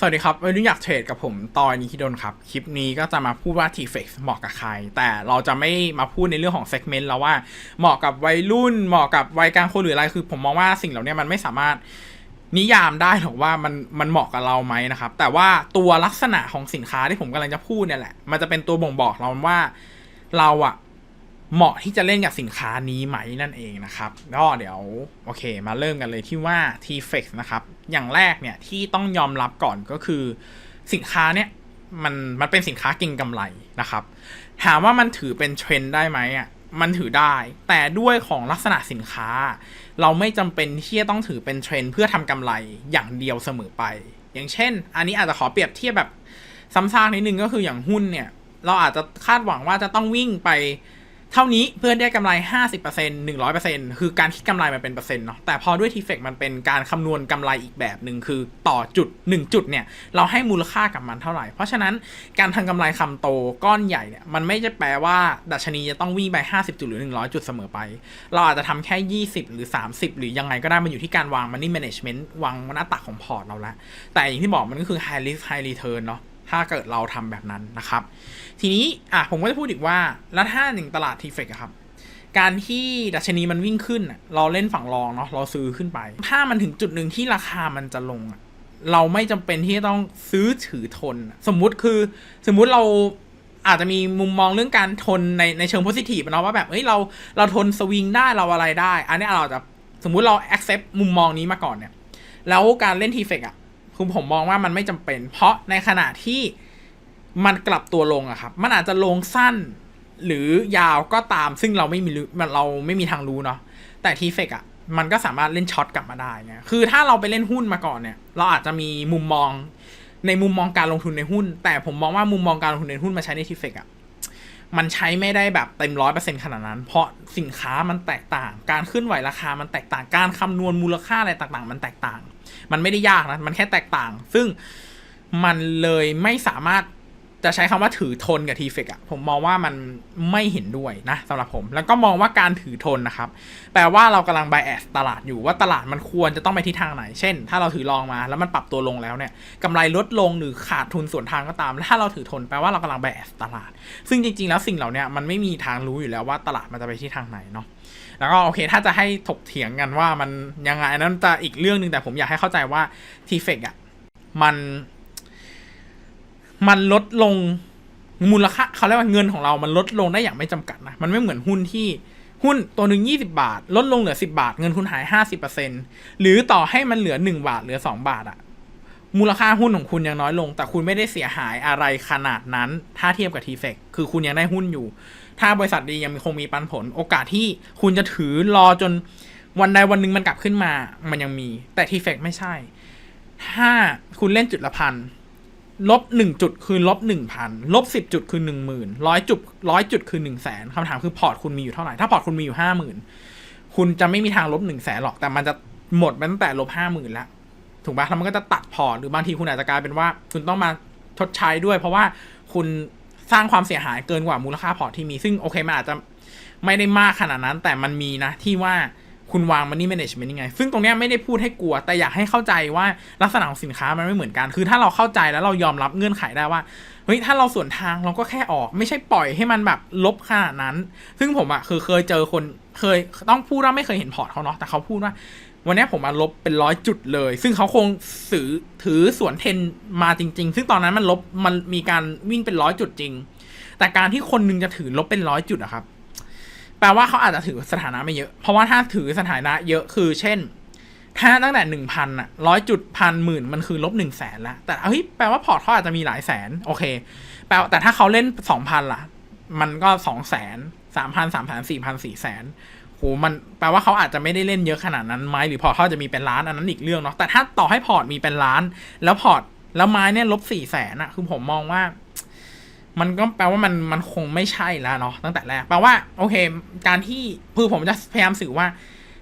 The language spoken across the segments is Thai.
สวัสดีครับวันนี้อยากเทรดกับผมตอยนิคิดนครับ คลิปนี้ก็จะมาพูดว่า t f x เหมาะกับใคร แต่เราจะไม่มาพูดในเรื่องของ segment แล้วว่าเหมาะกับวัยรุ่น เหมาะกับวัยกลางคนหรืออะไร คือผมมองว่าสิ่งเหล่านี้มันไม่สามารถนิยามได้หรอกว่ามันมันเหมาะกับเราไหมนะครับ แต่ว่าตัวลักษณะของสินค้าที่ผมกำลังจะพูดเนี่ยแหละ มันจะเป็นตัวบ่งบอกเราว่าเราอะ เหมาะที่จะเล่นกับสินค้านี้ไหมนั่นเองนะครับก็เดี๋ยวโอเค มาเริ่มกันเลยที่ว่า t f x นะครับ อย่างแรกเนี่ยที่ต้องยอมรับก่อนก็คือ สินค้าเนี่ยมันมันเป็นสินค้าเก่งกำไรนะครับ ถามว่ามันถือเป็นเทรนด์ได้ไหมอะมันถือได้ แต่ด้วยของลักษณะสินค้า เราไม่จำเป็นที่จะต้องถือเป็นเทรนด์เพื่อทำกำไรอย่างเดียวเสมอไป อย่างเช่น อันนี้อาจจะขอเปรียบเทียบแบบซ้ำซากนิดนึงก็คืออย่างหุ้นเนี่ย เราอาจจะคาดหวังว่าจะต้องวิ่งไป เท่านี้เพื่อนได้กำไร 50% 100%คือการคิดกำไรมันเป็นเปอร์เซ็นต์เนาะแต่พอด้วยทีเฟกมันเป็นการคำนวณกำไรอีกแบบหนึ่งคือต่อจุด 1 จุดเนี่ยเราให้มูลค่ากับมันเท่าไหร่ เพราะฉะนั้นการทำกำไรคำโตก้อนใหญ่เนี่ยมันไม่จะแปลว่าดัชนีจะต้องวิ่งไป 50 จุดหรือ 100 จุดเสมอไป เราอาจจะทำแค่ 20 หรือ 30 หรือยังไงก็ได้มันอยู่ที่การวาง money management วางหน้าตักของพอร์ตเราละแต่อย่างที่บอกมันก็คือ high risk high return เนาะ ถ้าเกิดเราทำแบบนั้นนะครับ ทีนี้อะผมก็จะพูดอีกว่า แล้วถ้าหนึ่งตลาดทีเฟกครับ การที่ดัชนีมันวิ่งขึ้น เราเล่นฝั่งรองเนาะเราซื้อขึ้นไป ถ้ามันถึงจุดหนึ่งที่ราคามันจะลง เราไม่จำเป็นที่จะต้องซื้อถือทน สมมุติคือสมมุติเราอาจจะมีมุมมองเรื่องการทนในในเชิงโพซิทีฟเนาะว่าแบบเฮ้ยเราเราทนสวิงได้เราอะไรได้ อันนี้เราจะสมมุติเรา accept มุมมองนี้มาก่อนเนี่ยแล้วการเล่นทีเฟกอะ คือผมมองว่ามันไม่จำเป็น เพราะในขณะที่มันกลับตัวลงอะครับ มันอาจจะลงสั้นหรือยาวก็ตามซึ่งเราไม่มีเราไม่มีทางรู้เนาะแต่ทีเฟกอะมันก็สามารถเล่นช็อตกลับมาได้ไงคือถ้าเราไปเล่นหุ้นมาก่อนเนี่ย เราอาจจะมีมุมมองในมุมมองการลงทุนในหุ้น แต่ผมมองว่ามุมมองการลงทุนในหุ้นมาใช้ในทีเฟกอะมันใช้ไม่ได้แบบเต็มร้อยเปอร์เซ็นขนาดนั้น เพราะสินค้ามันแตกต่าง การเคลื่อนไหวราคามันแตกต่าง การคำนวณมูลค่าอะไรต่างๆ มันแตกต่าง มันไม่ได้ยากนะ มันแค่แตกต่าง ซึ่งมันเลยไม่สามารถ จะใช้คำว่าถือทนกับทีเฟกอะผมมองว่ามันไม่เห็นด้วยนะสำหรับผม แล้วก็มองว่าการถือทนนะครับ แปลว่าเรากำลังไบแอสตลาดอยู่ว่าตลาดมันควรจะต้องไปทิศทางไหน เช่น ถ้าเราถือลองมาแล้วมันปรับตัวลงแล้วเนี่ยกำไรลดลงหรือขาดทุนส่วนทางก็ตามแล้วถ้าเราถือทนแปลว่าเรากำลังไบแอสตลาด ซึ่งจริง ๆ แล้วสิ่งเหล่านี้มันไม่มีทางรู้อยู่แล้วว่าตลาดมันจะไปที่ทางไหนเนาะแล้วก็โอเค ถ้าจะให้ถกเถียงกันว่ามันยังไงนนั้นจะอีกเรื่องหนึ่งแต่ผมอยากให้เข้าใจว่าทีเฟกอะมัน มันลดลงมูลค่าเขาเรียกว่าเงินของเรามันลดลงได้อย่างไม่จำกัดนะ มันไม่เหมือนหุ้นที่หุ้นตัวหนึ่งยี่สิบาท ลดลงเหลือสิบาท เงินคุณหายห้าสิบเปอร์เซ็นหรือต่อให้มันเหลือหนึ่งบาทเหลือสองบาทอะมูลค่าหุ้นของคุณยังน้อยลง แต่คุณไม่ได้เสียหายอะไรขนาดนั้น ถ้าเทียบกับทีเฟกคือคุณยังได้หุ้นอยู่ ถ้าบริษัทดียังคงมีปันผล โอกาสที่คุณจะถือรอจนวันใดวันหนึ่งมันกลับขึ้นมา มันยังมี แต่ทีเฟกไม่ใช่ ถ้าคุณเล่นจุดละพัน ลบหนึ่งจุดคือลบหนึ่งพันลบสิบจุดคือหนึ่งหมื่นร้อยจุดร้อยจุดคือหนึ่งแสนคำถามคือพอร์ตคุณมีอยู่เท่าไหร่ ถ้าพอร์ตคุณมีอยู่ห้าหมื่นคุณจะไม่มีทางลบหนึ่งแสนหรอก แต่มันจะหมดไปตั้งแต่ลบห้าหมื่นแล้วถูกปะแล้วมันก็จะตัดพอร์ตหรือบางทีคุณอาจจะกลายเป็นว่า คุณต้องมาชดใช้ด้วย เพราะว่าคุณสร้างความเสียหายเกินกว่ามูลค่าพอร์ตที่มีซึ่งโอเคมันอาจจะไม่ได้มากขนาดนั้น แต่มันมีนะที่ว่า คุณวาง money management ยังไง ซึ่งตรงนี้ไม่ได้พูดให้กลัว แต่อยากให้เข้าใจว่าลักษณะของสินค้ามันไม่เหมือนกัน คือถ้าเราเข้าใจแล้วเรายอมรับเงื่อนไขได้ว่า เฮ้ย ถ้าเราส่วนทางเราก็แค่ออก ไม่ใช่ปล่อยให้มันแบบลบขนาดนั้น ซึ่งผมอะคือเคยเจอคนเคยต้องพูดว่าไม่เคยเห็นพอร์ตเขาเนาะ แต่เขาพูดว่า วันนี้ผมมาลบเป็นร้อยจุดเลย ซึ่งเขาคงสือถือสวนเทนมาจริง ๆ ซึ่งตอนนั้นมันลบมันมีการวิ่งเป็นร้อยจุดจริง แต่การที่คนหนึงจะถือลบเป็นร้อยจุดอะครับ แปลว่าเขาอาจจะถือสถานะไม่เยอะ เพราะว่าถ้าถือสถานะเยอะคือเช่น ถ้าตั้งแต่หนึ่งพันอะร้อยจุดพันหมื่นมันคือลบหนึ่งแสนละแต่เฮ้ยแปลว่าพอร์ตเขาอาจจะมีหลายแสนโอเค แปลแต่ถ้าเขาเล่นสองพันล่ะ มันก็สองแสนสามพันสามพันสี่พันสี่แสนโหมันแปลว่าเขาอาจจะไม่ได้เล่นเยอะขนาดนั้นไหมหรือพอร์ตเขาจะมีเป็นล้านอันนั้นอีกเรื่องเนาะแต่ถ้าต่อให้พอร์ตมีเป็นล้าน แล้วพอร์ตแล้วไม้เนี่ยลบสี่แสนอะคือผมมองว่า มันก็แปลว่ามันมันคงไม่ใช่แล้วเนาะตั้งแต่แรกแปลว่าโอเค การที่คือผมจะพยายามสื่อว่า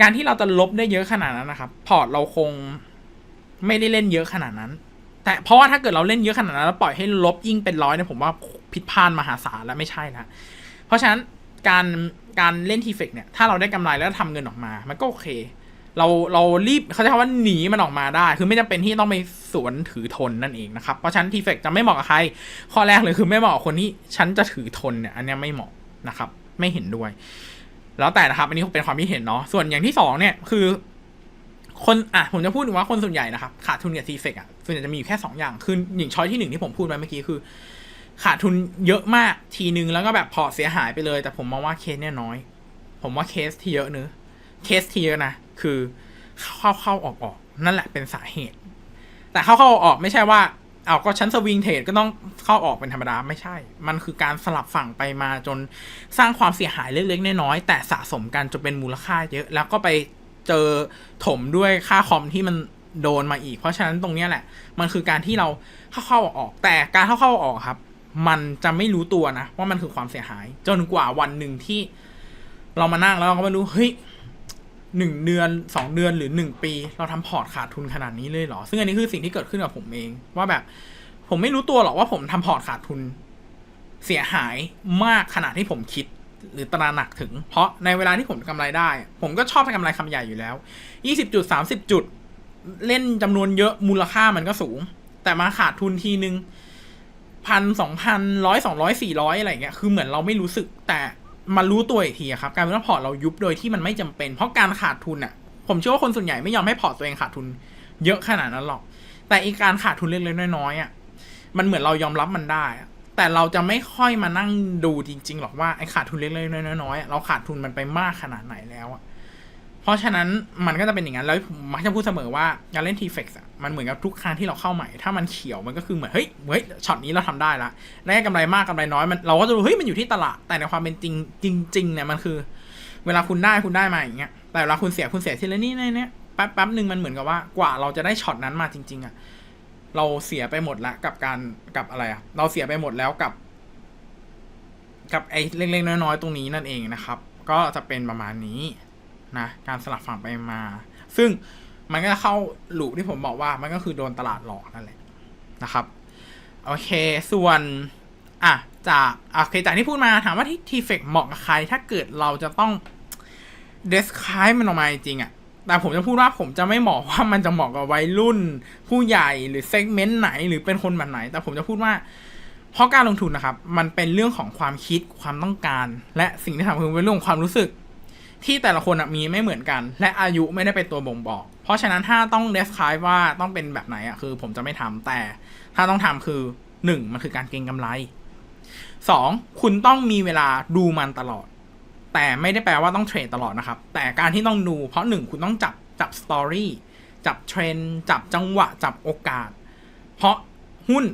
การที่เราจะลบได้เยอะขนาดนั้นนะครับ พอร์ตเราคงไม่ได้เล่นเยอะขนาดนั้น แต่เพราะว่าถ้าเกิดเราเล่นเยอะขนาดนั้นแล้วปล่อยให้ลบยิ่งเป็นร้อยเนี่ยผมว่าผิดพลาดมหาศาลแล้วไม่ใช่แล้วเพราะฉะนั้นการการเล่นทีเฟกเนี่ยถ้าเราได้กำไรแล้วทำเงินออกมา มันก็โอเค เราเรารีบเขาจะคำว่าหนีมันออกมาได้ คือไม่จำเป็นที่ต้องไปสวนถือทนนั่นเองนะครับ เพราะฉะนั้นทีเฟกจะไม่เหมาะกับใคร ข้อแรกเลยคือไม่เหมาะกับคนที่ฉันจะถือทนเนี่ยอันนี้ไม่เหมาะนะครับ ไม่เห็นด้วย แล้วแต่นะครับ อันนี้เป็นความคิดเห็นเนาะส่วนอย่างที่สองเนี่ยคือคนอะผมจะพูดถึงว่าคนส่วนใหญ่นะครับ ขาดทุนกับทีเฟกอะส่วนใหญ่จะมีอยู่แค่สองอย่างคืออย่างช้อยที่หนึ่งที่ผมพูดไปเมื่อกี้คือ ขาดทุนเยอะมากทีนึงแล้วก็แบบพอเสียหายไปเลย แต่ผมมองว่าเคสเนี่ยน้อย ผมว่าเคสที่เยอะเนื้อเคสที่เยอะนะ คือเข้าเข้าออกออกนั่นแหละเป็นสาเหตุ แต่เข้าเข้าออกออกไม่ใช่ว่าเอาก็ชั้นสวิงเทรดก็ต้องเข้าออกเป็นธรรมดาไม่ใช่ มันคือการสลับฝั่งไปมาจนสร้างความเสียหายเล็กๆน้อยๆแต่สะสมกันจนเป็นมูลค่าเยอะแล้วก็ไปเจอถมด้วยค่าคอมที่มันโดนมาอีก เพราะฉะนั้นตรงนี้แหละ มันคือการที่เราเข้าเข้าออกออก แต่การเข้าเข้าออกครับ มันจะไม่รู้ตัวนะ ว่ามันคือความเสียหาย จนกว่าวันหนึ่งที่เรามานั่งแล้วเราก็ไม่รู้เฮ้ย หนึ่งเดือนสองเดือนหรือหนึ่งปี เราทำพอร์ตขาดทุนขนาดนี้เลยเหรอ ซึ่งอันนี้คือสิ่งที่เกิดขึ้นกับผมเอง ว่าแบบผมไม่รู้ตัวหรอกว่าผมทำพอร์ตขาดทุน เสียหายมากขนาดที่ผมคิดหรือตระหนักถึง เพราะในเวลาที่ผมกำไรได้ ผมก็ชอบทำกำไรคำใหญ่อยู่แล้วยี่สิบจุดสามสิบจุด เล่นจำนวนเยอะมูลค่ามันก็สูง แต่มาขาดทุนทีนึงพันสองพันร้อยสองร้อยสี่ร้อยอะไรเงี้ยคือเหมือนเราไม่รู้สึกแต่ มารู้ตัวอีกทีอะครับกลารเป็นว่าพอร์ตเรายุบโดยที่มันไม่จำเป็น เพราะการขาดทุนอะผมเชื่อว่าคนส่วนใหญ่ไม่ยอมให้พอร์ตตัวเองขาดทุนเยอะขนาดนั้นหรอก แต่อีกการขาดทุนเล็กๆน้อยๆอะมันเหมือนเรายอมรับมันได้ แต่เราจะไม่ค่อยมานั่งดูจริง ๆ หรอกว่าไอ้ขาดทุนเล็กๆน้อยๆเราขาดทุนมันไปมากขนาดไหนแล้วอะ เพราะฉะนั้นมันก็จะเป็นอย่างนั้น แล้วผมมักจะพูดเสมอว่าการเล่นทีเฟกซ์อะมันเหมือนกับทุกครั้งที่เราเข้าใหม่ ถ้ามันเขียวมันก็คือเหมือนเฮ้ยเฮ้ยช็อตนี้เราทำได้ละได้กำไรมากกำไรน้อยมันเราก็จะรู้เฮ้ยมันอยู่ที่ตลาดแต่ในความเป็นจริงจริงๆเนี่ยมันคือ เวลาคุณได้คุณได้มาอย่างเงี้ยแต่เวลาคุณเสียคุณเสียทีละนี่นี่เนี่ยแป๊บแป๊บหนึ่งมันเหมือนกับว่ากว่าเราจะได้ช็อตนั้นมาจริง ๆอะเราเสียไปหมดละกับการกับอะไรอะเราเสียไปหมดแล้วกับ กับไอ้เล็กๆน้อยๆตรงนี้นั่นเองนะครับ ก็จะเป็นประมาณนี้ นะการสลับฝั่งไปมา ซึ่งมันก็จะเข้าหลูปที่ผมบอกว่ามันก็คือโดนตลาดหลอกนั่นแหละนะครับโอเค ส่วนอะจากโอเคจากที่พูดมาถามว่าที่ทีเฟกเหมาะกับใคร ถ้าเกิดเราจะต้องเดสคายมันออกมาจริงอะแต่ผมจะพูดว่าผมจะไม่เหมาะว่ามันจะเหมาะกับวัยรุ่น ผู้ใหญ่หรือเซกเมนต์ไหนหรือเป็นคนแบบไหน แต่ผมจะพูดว่า เพราะการลงทุนนะครับ มันเป็นเรื่องของความคิดความต้องการ และสิ่งที่ทำคือเป็นเรื่องของความรู้สึก ที่แต่ละคนมีไม่เหมือนกัน และอายุไม่ได้เป็นตัวบ่งบอก เพราะฉะนั้นถ้าต้องเดสคายว่าต้องเป็นแบบไหนอะคือ ผมจะไม่ทำแต่ถ้าต้องทำคือหนึ่งมันคือการเก็งกำไรสองคุณต้องมีเวลาดูมันตลอด แต่ไม่ได้แปลว่าต้องเทรดตลอดนะครับ แต่การที่ต้องดูเพราะหนึ่งคุณต้องจับจับสตอรี่จับเทรนด์จับจังหวะ จับโอกาส เพราะหุ้น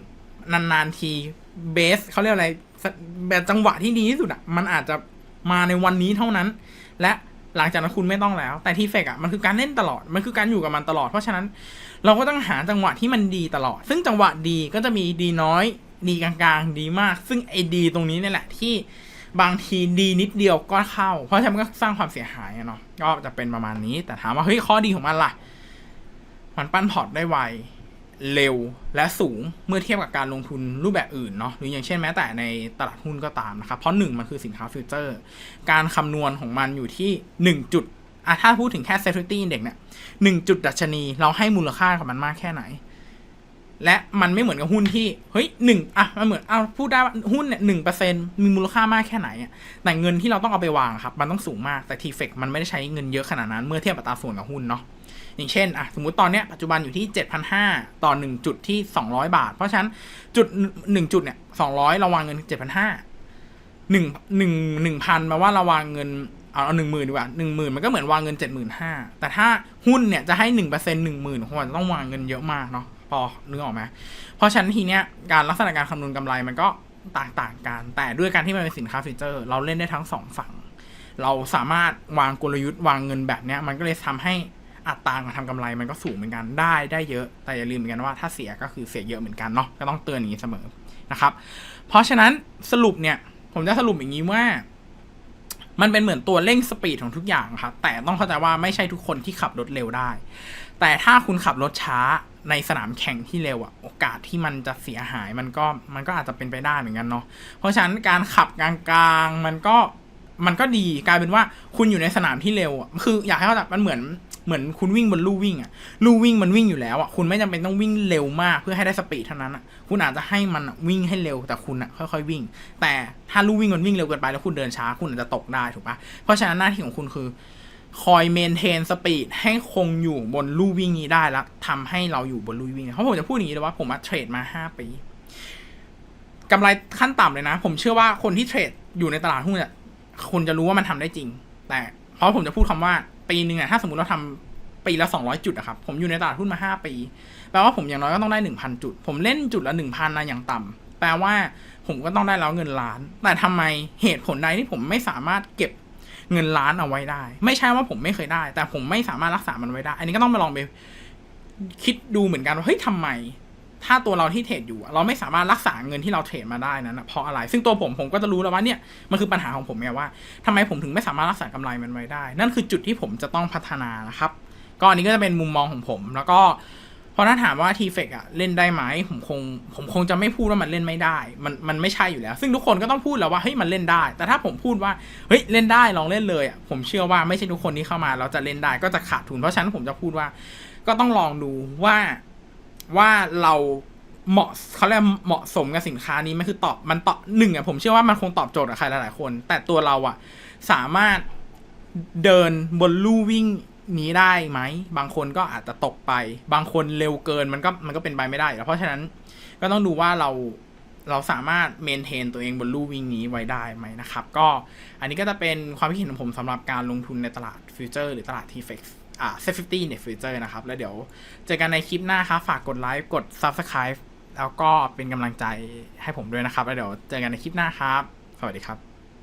นานๆทีเบสเขาเรียกอะไรแบบจังหวะที่ดีที่สุดอะมันอาจจะมาในวันนี้เท่านั้น และหลังจากนั้นคุณไม่ต้องแล้ว แต่ที่เฟกอะมันคือการเล่นตลอด มันคือการอยู่กับมันตลอด เพราะฉะนั้นเราก็ต้องหาจังหวะที่มันดีตลอด ซึ่งจังหวะดีก็จะมีดีน้อย ดีกลางๆ ดีมาก ซึ่งไอ้ดีตรงนี้เนี่ยแหละที่บางทีดีนิดเดียวก็เข้า เพราะฉะนั้นก็สร้างความเสียหายเนาะ ก็จะเป็นประมาณนี้ แต่ถามว่าเฮ้ยข้อดีของมันล่ะ มันปั้นพอร์ตได้ไว เร็วและสูงเมื่อเทียบกับการลงทุนรูปแบบอื่นเนาะหรืออย่างเช่นแม้แต่ในตลาดหุ้นก็ตามนะครับ เพราะหนึ่งมันคือสินค้าฟิวเจอร์ การคำนวณของมันอยู่ที่หนึ่งจุดอะถ้าพูดถึงแค่ security index เนี่ยหนึ่งจุดดัชนี เราให้มูลค่ากับมันมากแค่ไหน และมันไม่เหมือนกับหุ้นที่เฮ้ยหนึ่งอะมันเหมือนเอาพูดได้ว่าหุ้นเนี่ยหนึ่งเปอร์เซ็นมีมูลค่ามากแค่ไหนอะแต่เงินที่เราต้องเอาไปวางครับ มันต้องสูงมากแต่ทีเฟกมันไม่ได้ใช้เงินเยอะขนาดนั้นเมื่อเทียบกัตราส่วนกับหุ้นเนาะอย่างเช่นอะสมมติตอนเนี้ยปัจจุบันอยู่ที่ 7,500 ต่อ 1 จุดที่ 200 บาท เพราะฉะนั้นจุด 1 จุดเนี่ย200 เราวางเงิน 7,500 1 1 1,000แปลว่าเราวางเงินเอาเอาหนึ่งหมื่นดีกว่าหนึ่งหมื่นมันก็เหมือนวางเงินเจ็ดหมื่นห้าแต่ถ้าหุ้นเนี่ยจะให้หนึ่งเปอร์เซ็นหนึ่งหมื่นควรจะต้องวางเงินเยอะมากเนาะ พอนึกออกไหมเพราะฉะนั้นทีเนี้ยการลักษณะการคำนวณกำไรมันก็ต่างๆกัน แต่ด้วยการที่มันเป็นสินค้าฟีเจอร์ เราเล่นได้ทั้งสองฝั่ง เราสามารถวางกลยุทธ์วางเงินแบบเนี้ยมันก็เลยทำให้อัตราการทำกำไรมันก็สูงเหมือนกันได้ได้เยอะแต่อย่าลืมเหมือนกันว่าถ้าเสียก็คือเสียเยอะเหมือนกันเนาะก็ต้องเตือนอย่างนี้เสมอนะครับ เพราะฉะนั้นสรุปเนี่ย ผมจะสรุปอย่างนี้ว่า มันเป็นเหมือนตัวเร่งสปีดของทุกอย่างครับแต่ต้องเข้าใจว่าไม่ใช่ทุกคนที่ขับรถเร็วได้ แต่ถ้าคุณขับรถช้า ในสนามแข่งที่เร็วอะโอกาสที่มันจะเสียหายมันก็มันก็อาจจะเป็นไปได้เหมือนกันเนาะเพราะฉะนั้นการขับกลางๆมันก็มันก็ดีกลายเป็นว่าคุณอยู่ในสนามที่เร็วอะคืออยากให้เขาแบบมันเหมือนเหมือนคุณวิ่งบนลู่วิ่งอะลู่วิ่งมันวิ่งอยู่แล้วอะคุณไม่จำเป็นต้องวิ่งเร็วมากเพื่อให้ได้สปีดเท่านั้นอะคุณอาจจะให้มันวิ่งให้เร็วแต่คุณอะค่อยๆวิ่ง แต่ถ้าลู่วิ่งมันวิ่งเร็วเกินไปแล้วคุณเดินช้าคุณอาจจะตกได้ถูกปะเพราะฉะนั้นหน้าที่ของคุณคือ คอยเมนเทนสปีดให้คงอยู่บนลู่วิ่งนี้ได้แล้วทำให้เราอยู่บนลู่วิ่งเพราะผมจะพูดอย่างนี้เลยว่าผมมาเทรดมาห้าปีกำไรขั้นต่ำเลยนะ ผมเชื่อว่าคนที่เทรดอยู่ในตลาดหุ้นอะคุณจะรู้ว่ามันทำได้จริง แต่เพราะผมจะพูดคำว่า ปีหนึ่งอะถ้าสมมติเราทำปีละสองร้อยจุดอะครับ ผมอยู่ในตลาดหุ้นมาห้าปีแปลว่าผมอย่างน้อยก็ต้องได้หนึ่งพันจุด ผมเล่นจุดละหนึ่งพันนะอย่างต่ำแปลว่าผมก็ต้องได้แล้วเงินล้าน แต่ทำไมเหตุผลใดที่ผมไม่สามารถเก็บ เงินล้านเอาไว้ได้ ไม่ใช่ว่าผมไม่เคยได้ แต่ผมไม่สามารถรักษามันไว้ได้ อันนี้ก็ต้องมาลองไปคิดดูเหมือนกันว่าเฮ้ยทำไม ถ้าตัวเราที่เทรดอยู่ เราไม่สามารถรักษาเงินที่เราเทรดมาได้นั้นเพราะอะไร ซึ่งตัวผมผมก็จะรู้แล้วว่าเนี่ยมันคือปัญหาของผมไงว่าทำไมผมถึงไม่สามารถรักษากำไรมันไว้ได้ นั่นคือจุดที่ผมจะต้องพัฒนานะครับ ก็อันนี้ก็จะเป็นมุมมองของผมแล้วก็ พอถ้าถามว่าทีเฟกอะเล่นได้ไหมผมคงผมคงจะไม่พูดว่ามันเล่นไม่ได้ มันมันไม่ใช่อยู่แล้ว ซึ่งทุกคนก็ต้องพูดแล้วว่าเฮ้ยมันเล่นได้ แต่ถ้าผมพูดว่าเฮ้ยเล่นได้ลองเล่นเลยอะผมเชื่อว่าไม่ใช่ทุกคนที่เข้ามาเราจะเล่นได้ก็จะขาดทุนเพราะฉะนั้นผมจะพูดว่า ก็ต้องลองดูว่าว่าเราเหมาะเขาเรียกเหมาะสมกับสินค้านี้ไหมันคือตอบมันตอบหนึ่งอะผมเชื่อว่ามันคงตอบโจทย์กับใครหลายๆคน แต่ตัวเราอะสามารถเดินบนลู่วิ่ง นี้ได้ไหม บางคนก็อาจจะตกไป บางคนเร็วเกินมันก็มันก็เป็นไปไม่ได้แล้วเพราะฉะนั้นก็ต้องดูว่าเราเราสามารถเมนเทนตัวเองบนลู่วิ่งนี้ไว้ได้ไหมนะครับ ก็อันนี้ก็จะเป็นความคิดเห็นของผมสำหรับการลงทุนในตลาดฟิวเจอร์หรือตลาดทีเฟกอ่าเซฟฟิตี้ในฟิวเจอร์นะครับ แล้วเดี๋ยวเจอกันในคลิปหน้าครับ ฝากกดไลค์กด Subscribe แล้วก็เป็นกำลังใจให้ผมด้วยนะครับ แล้วเดี๋ยวเจอกันในคลิปหน้าครับ สวัสดีครับ